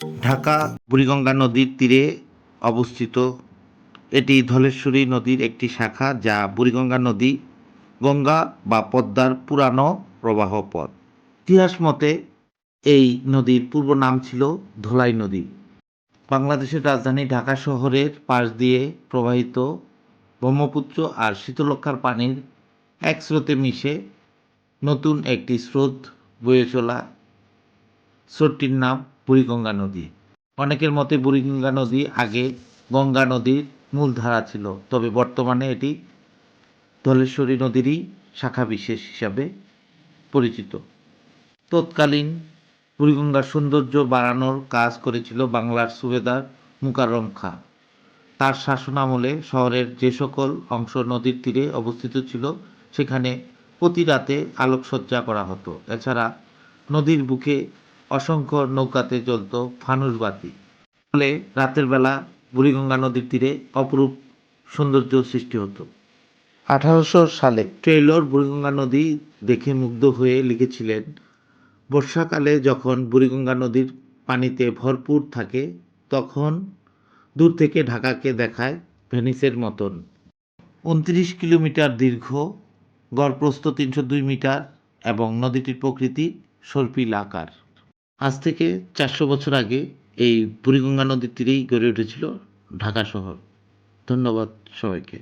ঢাকা বুড়িগঙ্গা নদীর তীরে অবস্থিত। এটি ধলেশ্বরী নদীর একটি শাখা যা বুড়িগঙ্গা নদী, গঙ্গা বা পদ্মার পুরানো প্রবাহ পথ। ইতিহাস মতে এই নদীর পূর্ব নাম ছিল ধলাই নদী। বাংলাদেশের রাজধানী ঢাকা শহরের পাশ দিয়ে প্রবাহিত ব্রহ্মপুত্র আর শীতলক্ষার পানির এক স্রোতে মিশে নতুন একটি স্রোত বয়ে চলা। স্রোতটির নাম বুড়িগঙ্গা নদী। অনেকের মতে বুড়িগঙ্গা নদী আগে গঙ্গা নদীর মূল ধারা ছিল, তবে বর্তমানে এটি ধলেশ্বরী নদীরই শাখা বিশেষ হিসাবে পরিচিত। তৎকালীন বুড়িগঙ্গার সৌন্দর্য বাড়ানোর কাজ করেছিল বাংলার সুবেদার মুকাররম খা তার শাসনামলে শহরের যে সকল অংশ নদীর তীরে অবস্থিত ছিল, সেখানে প্রতি রাতে আলোকসজ্জা করা হতো। এছাড়া নদীর বুকে অসংখ্য নৌকাতে জ্বলত ফানুস বাতি। ফলে রাতের বেলা বুড়িগঙ্গা নদীর তীরে অপরূপ সৌন্দর্য সৃষ্টি হতো। আঠারোশো সালে ট্রেলর বুড়িগঙ্গা নদী দেখে মুগ্ধ হয়ে লিখেছিলেন, বর্ষাকালে যখন বুড়িগঙ্গা নদীর পানিতে ভরপুর থাকে, তখন দূর থেকে ঢাকাকে দেখায় ভেনিসের মতন। উনত্রিশ কিলোমিটার দীর্ঘ, গড়প্রস্থ তিনশো দুই মিটার এবং নদীটির প্রকৃতি সর্পিল আকার। আজ থেকে চারশো বছর আগে এই বুড়িগঙ্গা নদীর তীরেই গড়ে উঠেছিল ঢাকা শহর। ধন্যবাদ সবাইকে।